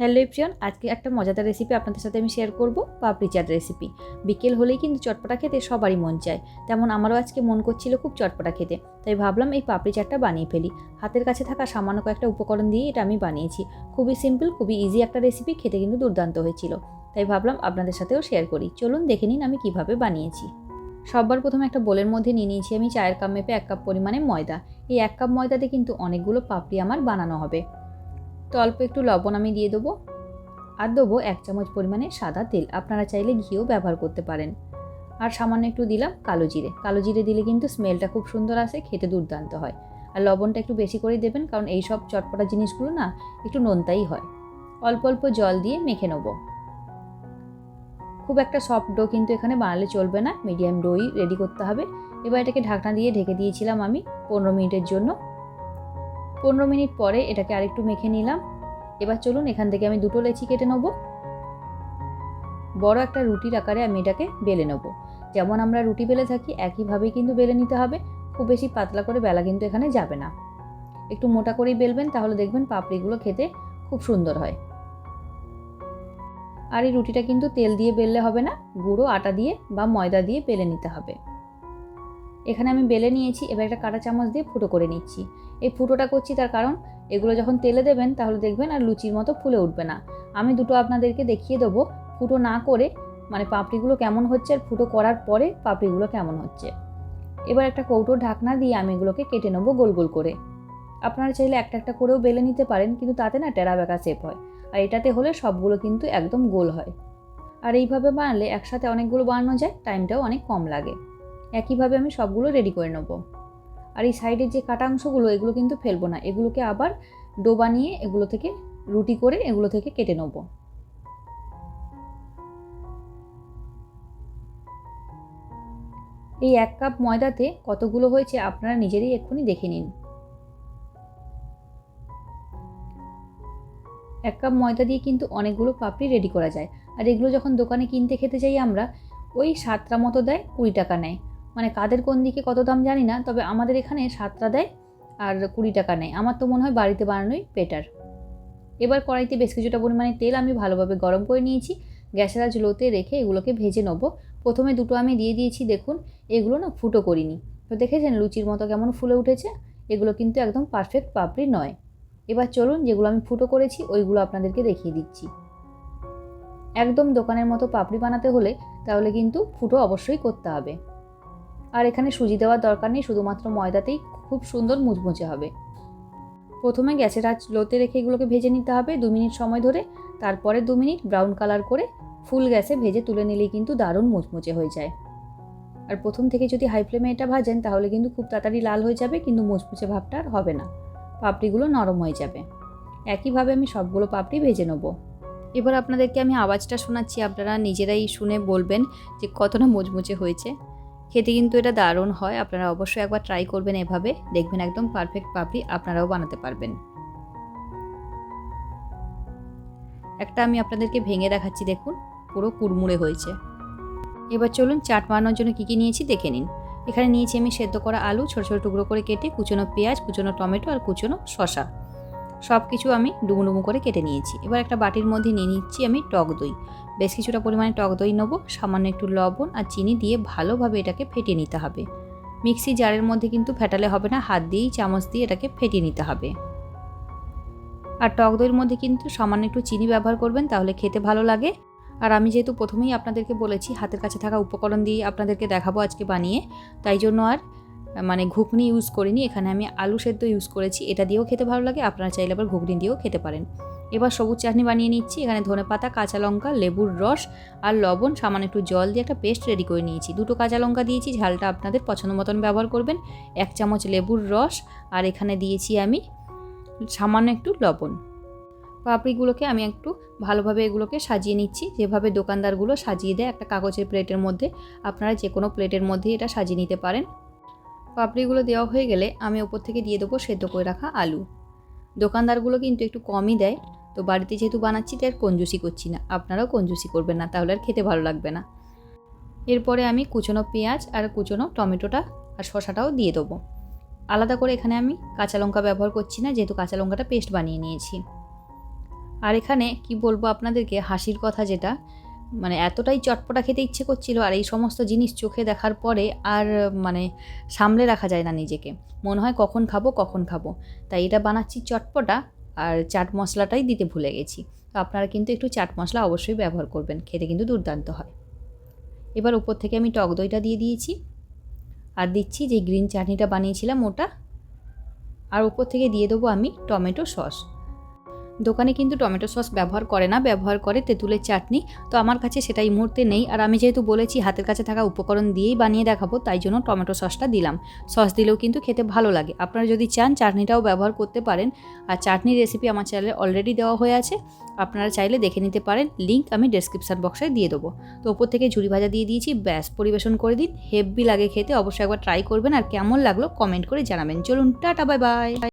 Hello এপ্রিয়ন আজকে একটা মজাদার রেসিপি আপনাদের সাথে আমি শেয়ার করব, পাপড়ি চাট রেসিপি বিকেল হলেই কিন্তু চটপটা খেতে সবারই মন চায়। তেমন আমারও আজকে মন করছিল খুব চটপটা খেতে, তাই ভাবলাম এই পাপড়ি চাটটা বানিয়ে ফেলি। হাতের কাছে থাকা সামান্য কয়েকটা উপকরণ দিয়ে এটা আমি বানিয়েছি। খুবই সিম্পল খুবই ইজি একটা রেসিপি খেতে কিন্তু দুর্দান্ত হয়েছিল, তাই ভাবলাম আপনাদের সাথেও শেয়ার করি। চলুন দেখে নিন আমি কীভাবে বানিয়েছি। সবার প্রথমে একটা বোলের মধ্যে নিয়ে নিয়েছি আমি চায়ের কাপ মেপে এক কাপ পরিমাণে ময়দা। এই এক কাপ ময়দাতে কিন্তু অনেকগুলো পাপড়ি আমার বানানো হবে। তো অল্প একটু লবণ আমি দিয়ে দেবো। আর দেবো এক চামচ পরিমাণে সাদা তেল। আপনারা চাইলে ঘিও ব্যবহার করতে পারেন। আর সামান্য একটু দিলাম কালো জিরে। কালো জিরে দিলে কিন্তু স্মেলটা খুব সুন্দর আসে, খেতে দুর্দান্ত হয়। আর লবণটা একটু বেশি করেই দেবেন, কারণ এই সব চটপটা জিনিসগুলো না একটু নোনতাই হয়। অল্প অল্প জল দিয়ে মেখে নেব। খুব একটা সফট ডো কিন্তু এখানে বানালে চলবে না। মিডিয়াম ডোই রেডি করতে হবে। এবার এটাকে ঢাকনা দিয়ে ঢেকে দিয়েছিলাম আমি পনেরো মিনিটের জন্য। পনেরো মিনিট পরে এটাকে আরেকটু মেখে নিলাম। এবার চলুন এখান থেকে আমি দুটো লেচি কেটে নেব। বড় একটা রুটির আকারে আমি এটাকে বেলে নেব। যেমন আমরা রুটি বেলে থাকি, একইভাবেই কিন্তু বেলে নিতে হবে। খুব বেশি পাতলা করে বেলা কিন্তু এখানে যাবে না। একটু মোটা করেই বেলবেন, তাহলে দেখবেন পাপড়িগুলো খেতে খুব সুন্দর হয়। আর এই রুটিটা কিন্তু তেল দিয়ে বেললে হবে না, গুঁড়ো, আটা দিয়ে বা ময়দা দিয়ে বেলে নিতে হবে। এখানে আমি বেলে নিয়েছি, এবার একটা কাঁটা চামচ দিয়ে ফুটো করে নিচ্ছি। এই ফুটোটা করছি তার কারণ, এগুলো যখন তেলে দেবেন তাহলে দেখবেন আর লুচির মতো ফুলে উঠবে না। আমি দুটো আপনাদেরকে দেখিয়ে দেবো ফুটো না করে মানে পাপড়িগুলো কেমন হচ্ছে আর ফুটো করার পরে পাপড়িগুলো কেমন হচ্ছে। এবার একটা কৌটোর ঢাকনা দিয়ে আমি এগুলোকে কেটে নেব গোল গোল করে। আপনারা চাইলে একটা একটা করেও বেলে নিতে পারেন, কিন্তু তাতে না টেরা বেঁকা শেপ হয়। আর এটাতে হলে সবগুলো কিন্তু একদম গোল হয়। আর এইভাবে বানালে একসাথে অনেকগুলো বানানো যায়, টাইমটাও অনেক কম লাগে। একইভাবে আমি সবগুলো রেডি করে নেব। আর এই সাইডের যে কাটা অংশগুলো, এগুলো কিন্তু ফেলব না। এগুলোকে আবার ডো বানিয়ে এগুলো থেকে রুটি করে এগুলো থেকে কেটে নেব। এই এক কাপ ময়দাতে কতগুলো হয়েছে আপনারা নিজেরই এক্ষুনি দেখে নিন। এক কাপ ময়দা দিয়ে কিন্তু অনেকগুলো পাপড়ি রেডি করা যায়। আর এগুলো যখন দোকানে কিনতে খেতে যাই আমরা, ওই সাতটা মতো দেয় কুড়ি টাকা নেয়। মানে কাদের কোন দিকে কত দাম জানি না, তবে আমাদের এখানে সাতটা দেয় আর কুড়ি টাকা নেয়। আমার তো মনে হয় বাড়িতে বানানোই বেটার এবার কড়াইতে বেশ কিছুটা পরিমাণে তেল আমি ভালোভাবে গরম করে নিয়েছি। গ্যাসের আজ লোতে রেখে এগুলোকে ভেজে নেব। প্রথমে দুটো আমি দিয়ে দিয়েছি, দেখুন, এগুলো না ফুটো করিনি। তো দেখেছেন লুচির মতো কেমন ফুলে উঠেছে? এগুলো কিন্তু একদম পারফেক্ট পাপড়ি নয়। এবার চলুন যেগুলো আমি ফুটো করেছি, ওইগুলো আপনাদেরকে দেখিয়ে দিচ্ছি। একদম দোকানের মতো পাপড়ি বানাতে হলে তাহলে কিন্তু ফুটো অবশ্যই করতে হবে। আর এখানে সুজি দেওয়ার দরকার নেই, শুধুমাত্র ময়দাতেই খুব সুন্দর মুচমুচে হবে। প্রথমে গ্যাসের আঁচ লোতে রেখে এগুলোকে ভেজে নিতে হবে দু মিনিট সময় ধরে। তারপরে দু মিনিট ব্রাউন কালার করে ফুল গ্যাসে ভেজে তুলে নিলেই কিন্তু দারুণ মুচমুচে হয়ে যায়। আর প্রথম থেকে যদি হাই ফ্লেমে এটা ভাজেন, তাহলে কিন্তু খুব তাড়াতাড়ি লাল হয়ে যাবে, কিন্তু মুচমুচে ভাবটা আর হবে না। পাপড়িগুলো নরম হয়ে যাবে। একইভাবে আমি সবগুলো পাপড়ি ভেজে নেব। এবার আপনাদেরকে আমি আওয়াজটা শোনাচ্ছি, আপনারা নিজেরাই শুনে বলবেন যে কতটা মুচমুচে হয়েছে। খেতে কিন্তু এটা দারুণ হয়। আপনারা অবশ্যই একবার ট্রাই করবেন এভাবে। দেখবেন একদম পারফেক্ট পাপড়ি আপনারাও বানাতে পারবেন। একটা আমি আপনাদেরকে ভেঙে দেখাচ্ছি, দেখুন। পুরো কুড়মুড়ে হয়েছে। এবার চলুন চাট বানানোর জন্য কী কী নিয়েছি দেখে নিন। এখানে নিয়েছি আমি সেদ্ধ করা আলু, ছোটো ছোটো টুকরো করে কেটে কুচনো পেঁয়াজ, কুচনো টমেটো আর কুচনো শশা সব কিছু আমি ডুমু ডুমু করে কেটে নিয়েছি। এবার একটা বাটির মধ্যে নিয়ে নিচ্ছি আমি টক দই। বেশ কিছুটা পরিমাণে টক দই নেব, সামান্য একটু লবণ আর চিনি দিয়ে ভালোভাবে এটাকে ফেটিয়ে নিতে হবে। মিক্সি জারের মধ্যে কিন্তু ফেটালে হবে না, হাত দিয়েই চামচ দিয়ে এটাকে ফেটিয়ে নিতে হবে। আর টক দইয়ের মধ্যে কিন্তু সামান্য একটু চিনি ব্যবহার করবেন, তাহলে খেতে ভালো লাগে। আর আমি যেহেতু প্রথমেই আপনাদেরকে বলেছি, হাতের কাছে থাকা উপকরণ দিয়ে আপনাদেরকে দেখাবো আজকে বানিয়ে, তাই জন্য আর মানে ঘুগনি ইউজ করিনি, এখানে আমি আলু সেদ্ধ ইউজ করেছি, এটা দিয়েও খেতে ভালো লাগে, আপনারা চাইলে আবার ঘুগনি দিয়েও খেতে পারেন। এবার সবুজ চাটনি বানিয়ে নিচ্ছি, এখানে ধনে পাতা, কাঁচা লঙ্কা, লেবুর রস আর লবণ, সামান্য একটু জল দিয়ে একটা পেস্ট রেডি করে নিয়েছি। দুটো কাঁচা লঙ্কা দিয়েছি, ঝালটা আপনাদের পছন্দ মতন ব্যবহার করবেন, এক চামচ লেবুর রস আর এখানে দিয়েছি আমি সামান্য একটু লবণ। পাপড়িগুলোকে আমি একটু ভালোভাবে এগুলোকে সাজিয়ে নিচ্ছি, যেভাবে দোকানদারগুলো সাজিয়ে দেয় একটা কাগজের প্লেটের মধ্যে, আপনারা যে কোনো প্লেটের মধ্যে এটা সাজিয়ে নিতে পারেন। পাপড়িগুলো দেওয়া হয়ে গেলে আমি ওপর থেকে দিয়ে দেবো সেদ্ধ করে রাখা আলু। দোকানদারগুলো কিন্তু একটু কমই দেয়। তো বাড়িতে যেহেতু বানাচ্ছি, তাই আর কঞ্জুসি করছি না। আপনারাও কঞ্জুসি করবেন না, তাহলে আর খেতে ভালো লাগবে না। এরপরে আমি কুচনো পেঁয়াজ আর কুচনো টমেটোটা আর শশাটাও দিয়ে দেবো। আলাদা করে এখানে আমি কাঁচা লঙ্কা ব্যবহার করছি না, যেহেতু কাঁচা লঙ্কাটা পেস্ট বানিয়ে নিয়েছি। আর এখানে কি বলব আপনাদেরকে, হাসির কথা যেটা মানে এতটাই চটপটা খেতে ইচ্ছে করছিল আর এই সমস্ত জিনিস চোখে দেখার পরে আর মানে সামলে রাখা যায় না নিজেকে। মনে হয় কখন খাব কখন খাব। তাই এটা বানাচ্ছি চটপটা আর চাট মশলাটাই দিতে ভুলে গেছি। তো আপনারা কিন্তু একটু চাট মশলা অবশ্যই ব্যবহার করবেন, খেতে কিন্তু দুর্দান্ত হয়। এবার উপর থেকে আমি টক দইটা দিয়ে দিয়েছি আর দিচ্ছি যে গ্রিন চাটনিটা বানিয়েছিলাম ওটা। আর উপর থেকে দিয়ে দেবো আমি টমেটো সস। দোকানে কিন্তু টমেটো সস ব্যবহার করে না, ব্যবহার করে তেঁতুলের চাটনি। তো আমার কাছে সেটা এই মুহূর্তে নেই। আর আমি যেহেতু বলেছি হাতের কাছে থাকা উপকরণ দিয়েই বানিয়ে দেখাবো, তাই জন্য টমেটো সসটা দিলাম। সস দিলেও কিন্তু খেতে ভালো লাগে। আপনারা যদি চান চাটনিটাও ব্যবহার করতে পারেন। আর চাটনির রেসিপি আমার চ্যানেলে অলরেডি দেওয়া হয়ে আছে। আপনারা চাইলে দেখে নিতে পারেন। লিঙ্ক আমি ডেসক্রিপশান বক্সে দিয়ে দেবো। তো ওপর থেকে ঝুড়ি ভাজা দিয়ে দিয়েছি। ব্যাস, পরিবেশন করে দিন। হেভি লাগে খেতে। অবশ্যই একবার ট্রাই করবেন। আর কেমন লাগল কমেন্ট করে জানাবেন। চলুন, টাটা বাই বাই